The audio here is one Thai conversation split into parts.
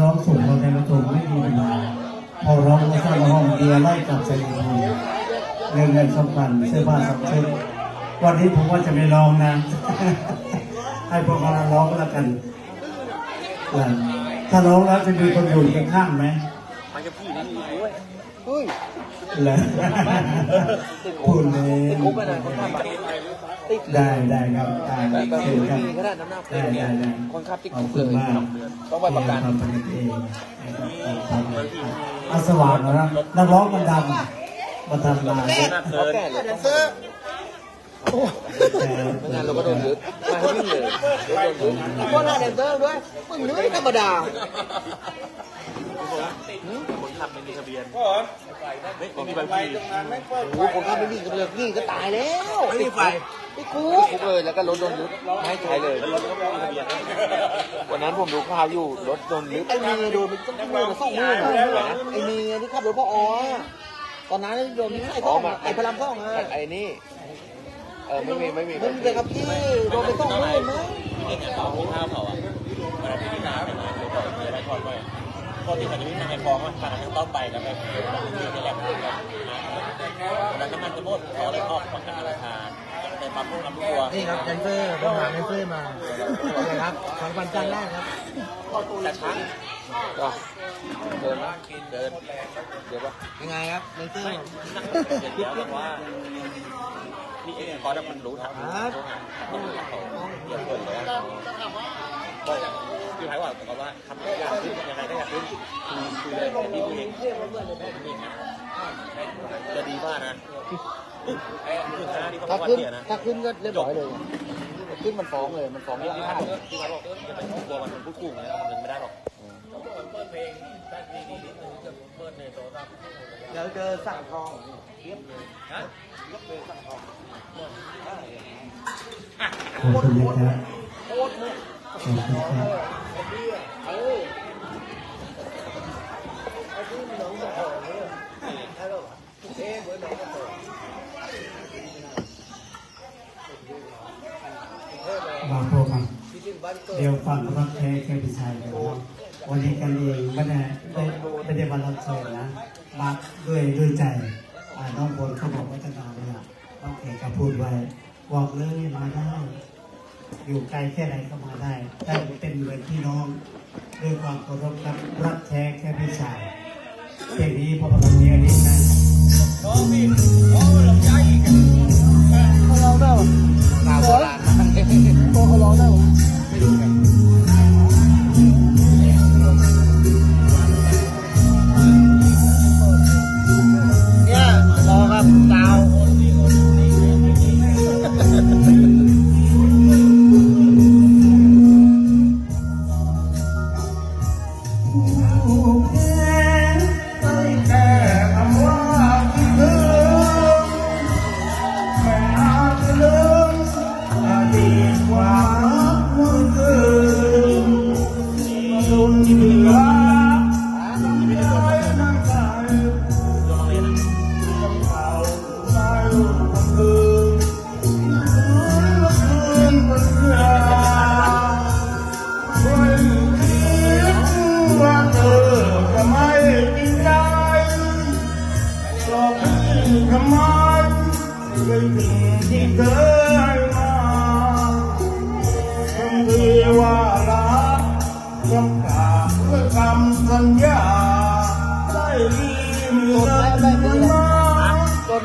ร้องส่งเราในประตูไม่มีเวลาพอร้องก็สร้างห้องเดียร์ไล่กลับใส่ทีเรื่องเงินสำคัญเสื้อผ้าสำคัญวันนี้ผมว่าจะไม่ร้องนะ ให้พวกเราร้องแล้วกันถ้าร้องแล้วจะมีคนอยู่ข้างๆไหม มันจะพี่นี่ด้วยเฮ้ยเหรอพูดเลยติดคุกไปเลยคนขับอะติดเลยได้ได้ครับได้แบบแบบเชิญครับมีก็ได้น้ำหนักได้ได้ได้คนขับติดขอบคุกคุเลณยมากต้องไปประกันทำประกันเองเอาสว่างแล้วนะนักร้องมันดังมาทำลายเขาแก่เลยต้องไม่งั้นเราก็โดนยึดไม่ให้วิ่งเลยโดนยึดก็หน้าแดนเซอร์ด้วยมึงนึกไม่ธรรมดาคน ขับไม่มีทะเบียนไม่ไม่มีใบขับขี่โอ้โหคนขับไม่วิ่งก็เลยนี่ก็ตายแล้วไม่มีไฟติดคุกคุกเลยแล้วก็รถโดนยึดไม่ให้ใช้เลย แล้วรถก็ไม่มีทะเบียนวันนั้นผมดูข่าวอยู่รถโดนยึดไอ้เมียโดนเป็นต้องมือมาส่งมือไอ้เมียที่ขับรถพ่ออ๋อตอนนั้นโดนไอ้พ่อไอ้พลังพ่อไงไอ้นี่เออไม่มีไม่มีมึงเลยครับพี่โดนไปต้องมือมั้งที่เนี่ยเขาที่ข้าวเขาอะเวลาที่น้ำเนี่ยนะเขาบอกจะไป ทอดไว้พอที่เขาจะวิ่งทางในคลองมันผ่านทางต้นไปแล้วไปที่นี่แหละแล้วน้ำมันจะหมดเขาเลยออกประกันราคาแต่ปั๊มพวกน้ำตัวนี่ครับแดนเซอร์ผมหาแดนเซอร์มาครับสองพันจันแรกครับแต่ช้างเดินเดินเดี๋ยวป่ะยังไงครับแดนเซอร์ไม่นั่งเดี๋ยวว่านี่เองพอมันรู้ทันรู้ทันเขาเกี่ยวกับเลยก็ คือหมายว่าบอกว่าทำอย่ากขึ้นยังไงก็อยากขึ้นคือคือเลยแต่ที่ตัวเองจะดีมากนะคือคณะที่เขาบถ้าว่าขึ้นเนี่ยนะ ถ้าขึ้นก็เรียบร้อยเลยขึ้นมันฟ้องเลยมันฟ้องที่ไม่ที่ได้เขาที่เขาบอกจะไปกลัวมันเป็นผู้กู้นะมันไม่ได้หรอกเดี๋ยวเจอสั่งทองขอบคุณนะครับขอบคุณครับมาพบมา เดี๋ยวฟังรับแขกแค่พิชัยเลยนะวันนี้กันเองไม่ได้ไม่ได้มารับเชิญนะมาด้วยด้วยใจอ่าน้องพลเขาบอกว่าจะมาเลยอะน้องเอกพูดไว้บอกเลยมาได้ อยู่ไกลแค่ไหนก็มาได้ได้เป็นเหมือนพี่น้องด้วยความเคารพครับรักแท้แค่พี่ชายเพลงนี้พอประทับใจนิดนะเขาร้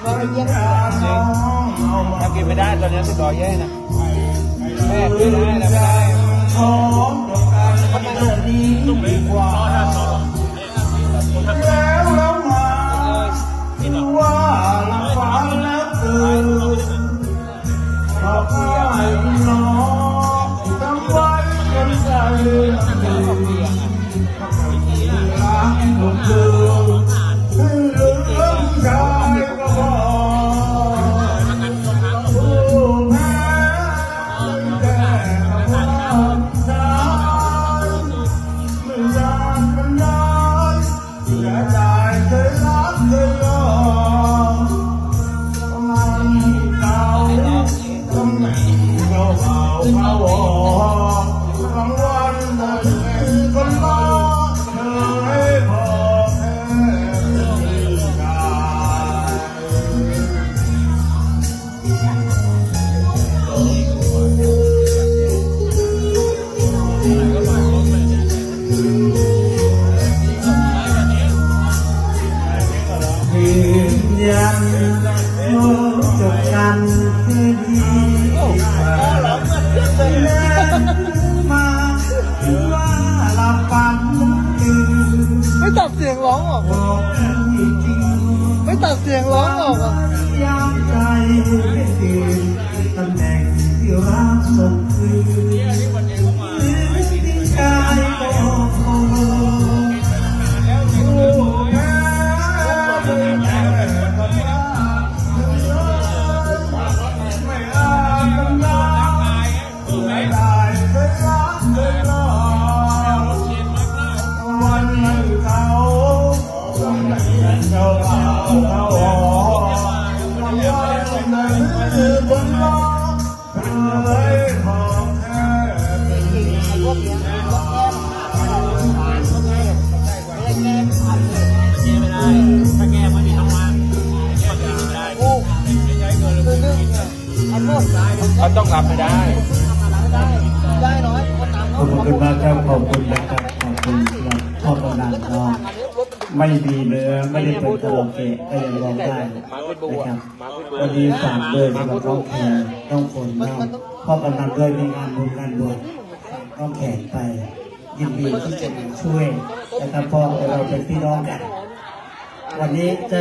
เขาไปเยี่ยมน้องถ้ากินไม่ได้ตอนนี้ติดต่อแย่นะแม่กินได้แล้วไม่ได้ของต้องการให้เธอดีกว่าแล้วเรามาว่าละฝันแล้วตื่นขอให้น้องจำไว้กันใจ 뜬다워. 강원 날에 걸라 เสียงร้องออกอะ ต้องรับไม่ได้ขอบคุณมากครับขอบคุณนะครับขอบคุณสำหรับพ่อกำลัน้องไม่มีเนื้อไม่ได้เป็นคาราโอเกะก็ยังร้องได้นะครับวันนี้ฝากด้วยสำหรับน้องแขกน้องฝนน้องพ่อกำลังด้วยในงานบุญงานบวชน้องแขกไป ยินดีที่จะช่วยนะครับเพราะเราเป็นพี่น้องกันวันนี้จะ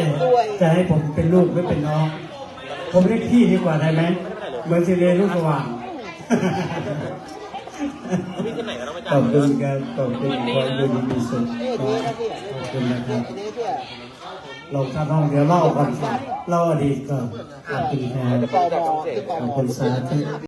จะให้ผมเป็นลูกหรือเป็นน้อง ผมเรียกพี่ดีกว่าได้ไหม เหมือนสิเรลูกสว่างพี่ที่ไหนก็ต้องไปขจ่าอยบคุณครับขอบคุณขอให้ดูดีมีสุขขอบคุณนะครับลองท่าน้องเดี๋ยวเล่าก่อนเล่าอดีตก่อนขอบคุณครับจะเป่าหมอจะขเป่าอบหมอคุณสาธุ